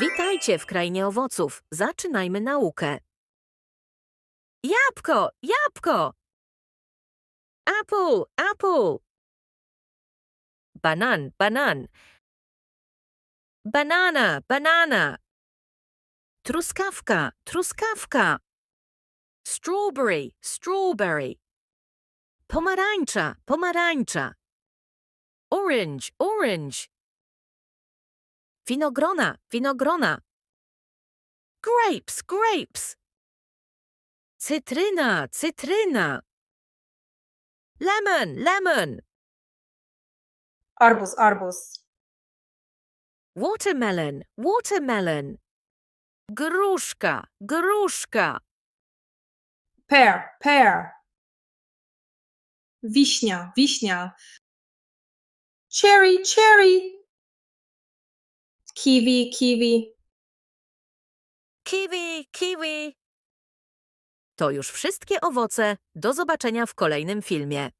Witajcie w krainie owoców. Zaczynajmy naukę. Jabłko, jabłko. Apple, apple. Banan, banan. Banana, banana. Truskawka, truskawka. Strawberry, strawberry. Pomarańcza, pomarańcza. Orange, orange. Winogrona, winogrona. Grapes, grapes. Cytryna, cytryna. Lemon, lemon. Arbuz, arbuz. Watermelon, watermelon. Gruszka, gruszka. Pear, pear. Wiśnia, wiśnia. Cherry, cherry. Kiwi, kiwi. Kiwi, kiwi. To już wszystkie owoce. Do zobaczenia w kolejnym filmie.